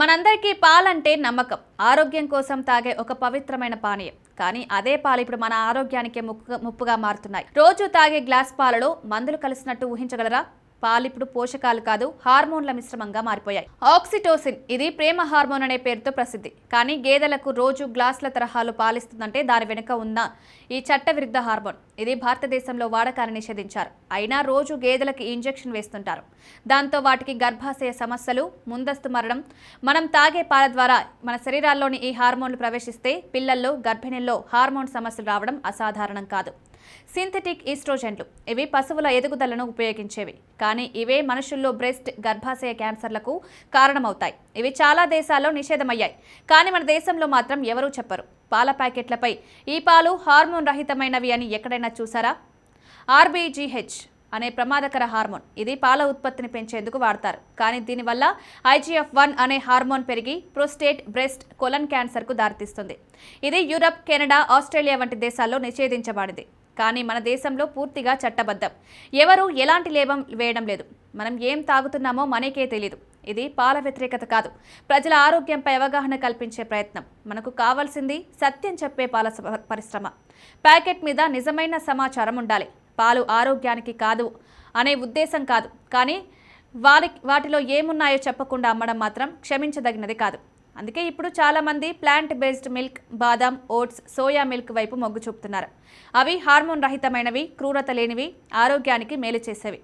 మనందరికీ పాలంటే నమ్మకం. ఆరోగ్యం కోసం తాగే ఒక పవిత్రమైన పానీయం. కానీ అదే పాలు ఇప్పుడు మన ఆరోగ్యానికే ముప్పుగా ముప్పుగా మారుతున్నాయి. రోజు తాగే గ్లాస్ పాలలో మందులు కలిసినట్టు ఊహించగలరా? పాలు ఇప్పుడు పోషకాలు కాదు హార్మోన్ల మిశ్రమంగా మారిపోయాయి. ఆక్సిటోసిన్ ఇది ప్రేమ హార్మోన్ అనే పేరుతో ప్రసిద్ధి. కానీ గేదెలకు రోజు గ్లాసుల తరహాలు పాలిస్తుందంటే దాని వెనుక ఉన్న ఈ చట్టవిరుద్ధ హార్మోన్. ఇది భారతదేశంలో వాడకాన్ని నిషేధించారు. అయినా రోజు గేదెలకు ఇంజెక్షన్ వేస్తుంటారు. దాంతో వాటికి గర్భాశయ సమస్యలు ముందస్తు మరణం. మనం తాగే పాల ద్వారా మన శరీరాల్లోని ఈ హార్మోన్లు ప్రవేశిస్తే పిల్లల్లో గర్భిణీల్లో హార్మోన్ సమస్యలు రావడం అసాధారణం కాదు. సింథటిక్ ఈస్ట్రోజెన్లు. ఇవి పశువుల ఎదుగుదలను ఉపయోగించేవి. కానీ ఇవే మనుషుల్లో బ్రెస్ట్ గర్భాశయ క్యాన్సర్లకు కారణమవుతాయి. ఇవి చాలా దేశాల్లో నిషేధమయ్యాయి. కానీ మన దేశంలో మాత్రం ఎవరూ చెప్పరు. పాల ప్యాకెట్లపై ఈ పాలు హార్మోన్ రహితమైనవి అని ఎక్కడైనా చూసారా? ఆర్బీజీహెచ్ అనే ప్రమాదకర హార్మోన్. ఇది పాల ఉత్పత్తిని పెంచేందుకు వాడతారు. కానీ దీనివల్ల ఐజీఎఫ్ వన్ అనే హార్మోన్ పెరిగి ప్రోస్టేట్ బ్రెస్ట్ కొలన్ క్యాన్సర్కు దారితీస్తుంది. ఇది యూరప్ కెనడా ఆస్ట్రేలియా వంటి దేశాల్లో నిషేధించబడింది. కానీ మన దేశంలో పూర్తిగా చట్టబద్ధం. ఎవరు ఎలాంటి లేబం వేయడం లేదు. మనం ఏం తాగుతున్నామో మనకే తెలియదు ఇది పాల వ్యతిరేకత కాదు. ప్రజల ఆరోగ్యంపై అవగాహన కల్పించే ప్రయత్నం. మనకు కావాల్సింది సత్యం చెప్పే పాల స- పరిశ్రమ. ప్యాకెట్ మీద నిజమైన సమాచారం ఉండాలి. పాలు ఆరోగ్యానికి కాదు అనే ఉద్దేశం కాదు. కానీ వారి వాటిలో ఏమున్నాయో చెప్పకుండా అమ్మడం మాత్రం క్షమించదగినది కాదు. అందుకే ఇప్పుడు చాలామంది ప్లాంట్ బేస్డ్ మిల్క్ బాదాం ఓట్స్ సోయా మిల్క్ వైపు మొగ్గు చూపుతున్నారు. అవి హార్మోన్ రహితమైనవి క్రూరత లేనివి ఆరోగ్యానికి మేలు చేసేవి.